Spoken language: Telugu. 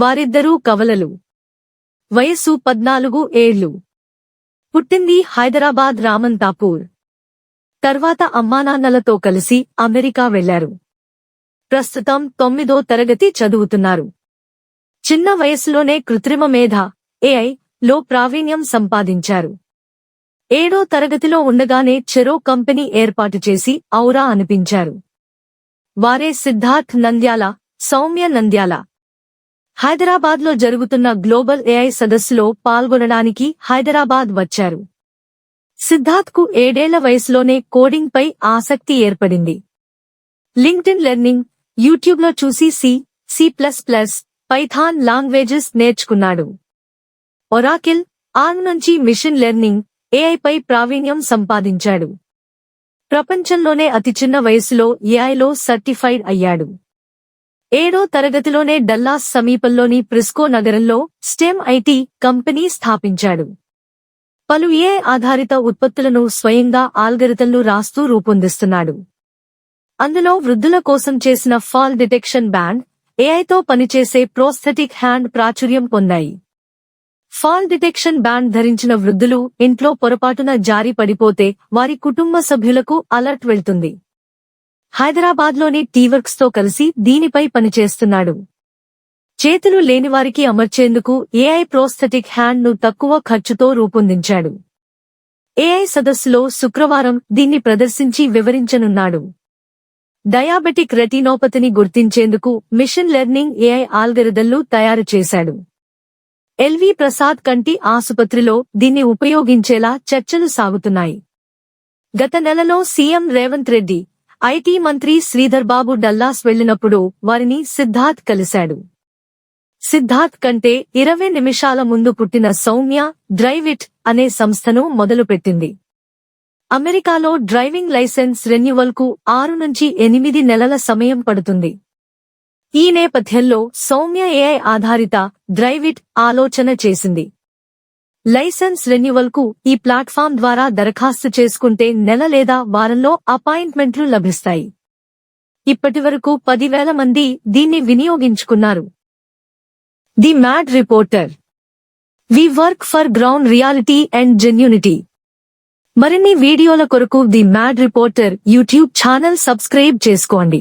వారిద్దరూ కవలలు. వయస్సు పద్నాలుగు ఏళ్ళు పుట్టింది హైదరాబాద్ రామన్ తాపూర్ తర్వాత అమ్మానాన్నలతో కలిసి అమెరికా వెళ్ళారు ప్రస్తుతం తొమ్మిదో తరగతి చదువుతున్నారు. చిన్న వయసులోనే కృత్రిమ మేధ ఏఐ లో ప్రావీణ్యం సంపాదించారు. ఏడో తరగతిలో ఉండగానే చెరో కంపెనీ ఏర్పాటు చేసి ఔరా అనిపించారు. వారే సిద్ధార్థ్ నంద్యాల సౌమ్య నంద్యాల హైదరాబాద్లో జరుగుతున్న గ్లోబల్ ఏఐ సదస్సులో పాల్గొనడానికి హైదరాబాద్ వచ్చారు. సిద్ధార్థ్కు ఏడేళ్ళ వయసులోనే కోడింగ్ పై ఆసక్తి ఏర్పడింది. లింక్డ్ఇన్ లెర్నింగ్ యూట్యూబ్లో చూసి C C plus plus python languages నేర్చుకున్నాడు. ఒరాకిల్ ఆర్మ్ నుంచి మిషన్ లెర్నింగ్ ఏఐపై ప్రావీణ్యం సంపాదించాడు. ప్రపంచంలోనే అతి చిన్న వయసులో ఏఐలో సర్టిఫైడ్ అయ్యాడు. ఏడో తరగతిలోనే డల్లాస్ సమీపంలోని ప్రిస్కో నగరంలో స్టెమ్ ఐటీ కంపెనీ స్థాపించాడు. పలు ఏ ఆధారిత ఉత్పత్తులను స్వయంగా ఆల్గరితంలు రాస్తూ రూపొందిస్తున్నాడు. అందులో వృద్ధుల కోసం చేసిన ఫాల్ డిటెక్షన్ బ్యాండ్ ఏఐతో పనిచేసే ప్రోస్థెటిక్ హ్యాండ్ ప్రాచుర్యం పొందాయి. ఫాల్ డిటెక్షన్ బ్యాండ్ ధరించిన వృద్ధులు ఇంట్లో పొరపాటున జారీ పడిపోతే వారి కుటుంబ సభ్యులకు అలర్ట్ వెళ్తుంది. హైదరాబాద్లోని టీవర్క్స్తో కలిసి దీనిపై పనిచేస్తున్నాడు. చేతులు లేనివారికి అమర్చేందుకు ఏఐ ప్రోస్థెటిక్ హ్యాండ్ను తక్కువ ఖర్చుతో రూపొందించాడు. ఏఐ సదస్సులో శుక్రవారం దీన్ని ప్రదర్శించి వివరించనున్నాడు. డయాబెటిక్ రెటినోపతిని గుర్తించేందుకు మిషన్ లెర్నింగ్ ఏఐ ఆల్గరిదల్లు తయారు చేశాడు. ఎల్వి ప్రసాద్ కంటి ఆసుపత్రిలో దీన్ని ఉపయోగించేలా చర్చలు సాగుతున్నాయి. గత నెలలో సీఎం రేవంత్ రెడ్డి ఐటీ మంత్రి శ్రీధర్ బాబు డల్లాస్ వెళ్ళినప్పుడు వారిని సిద్ధార్థ్ కలిశాడు. సిద్ధార్థ్ కంటే ఇరవై నిమిషాల ముందు పుట్టిన సౌమ్య డ్రైవిట్ అనే సంస్థను మొదలుపెట్టింది. అమెరికాలో డ్రైవింగ్ లైసెన్స్ రెన్యువల్కు ఆరు నుంచి ఎనిమిది నెలల సమయం పడుతుంది. ఈ నేపథ్యంలో సౌమ్య ఏఐ ఆధారిత డ్రైవిట్ ఆలోచన చేసింది. లైసెన్స్ రెన్యువల్కు ఈ ప్లాట్ఫామ్ ద్వారా దరఖాస్తు చేసుకుంటే నెల లేదా వారంలో అపాయింట్మెంట్లు లభిస్తాయి. ఇప్పటివరకు పదివేల మంది దీన్ని వినియోగించుకున్నారు. The mad reporter. We work for ground reality and genuinity. మరిన్ని వీడియోల కొరకు the mad reporter YouTube channel subscribe చేసుకోండి.